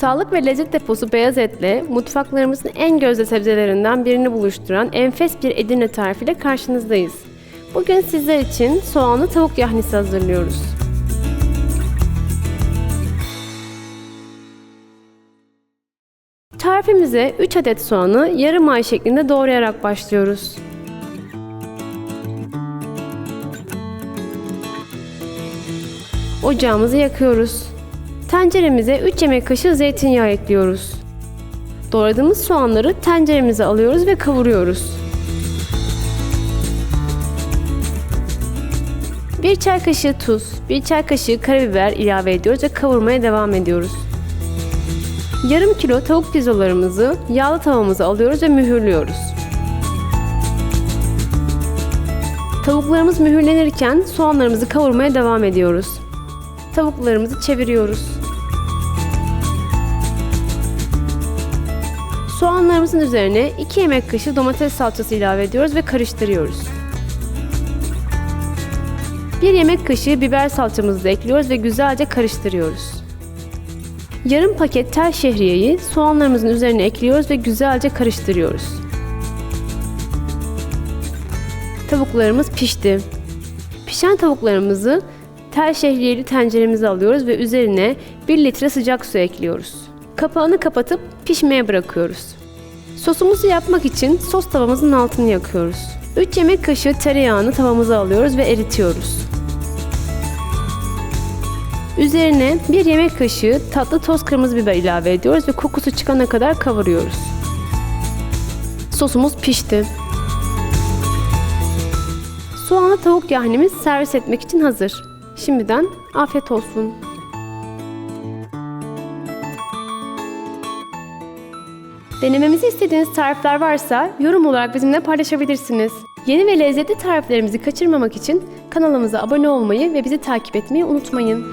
Sağlık ve lezzet deposu beyaz etle mutfaklarımızın en gözde sebzelerinden birini buluşturan enfes bir Edirne tarifiyle karşınızdayız. Bugün sizler için soğanlı tavuk yahnisi hazırlıyoruz. Tarifimize 3 adet soğanı yarım ay şeklinde doğrayarak başlıyoruz. Ocağımızı yakıyoruz. Tenceremize 3 yemek kaşığı zeytinyağı ekliyoruz. Doğradığımız soğanları tenceremize alıyoruz ve kavuruyoruz. 1 çay kaşığı tuz, 1 çay kaşığı karabiber ilave ediyoruz ve kavurmaya devam ediyoruz. Yarım kilo tavuk pirzolarımızı yağlı tavamıza alıyoruz ve mühürlüyoruz. Tavuklarımız mühürlenirken soğanlarımızı kavurmaya devam ediyoruz. Tavuklarımızı çeviriyoruz. Soğanlarımızın üzerine 2 yemek kaşığı domates salçası ilave ediyoruz ve karıştırıyoruz. 1 yemek kaşığı biber salçamızı da ekliyoruz ve güzelce karıştırıyoruz. Yarım paket tel şehriyeyi soğanlarımızın üzerine ekliyoruz ve güzelce karıştırıyoruz. Tavuklarımız pişti. Pişen tavuklarımızı tel şehriyeli tenceremize alıyoruz ve üzerine 1 litre sıcak su ekliyoruz. Kapağını kapatıp pişmeye bırakıyoruz. Sosumuzu yapmak için sos tavamızın altını yakıyoruz. 3 yemek kaşığı tereyağını tavamıza alıyoruz ve eritiyoruz. Üzerine 1 yemek kaşığı tatlı toz kırmızı biber ilave ediyoruz ve kokusu çıkana kadar kavuruyoruz. Sosumuz pişti. Soğanlı tavuk yahnimiz servis etmek için hazır. Şimdiden afiyet olsun. Denememizi istediğiniz tarifler varsa yorum olarak bizimle paylaşabilirsiniz. Yeni ve lezzetli tariflerimizi kaçırmamak için kanalımıza abone olmayı ve bizi takip etmeyi unutmayın.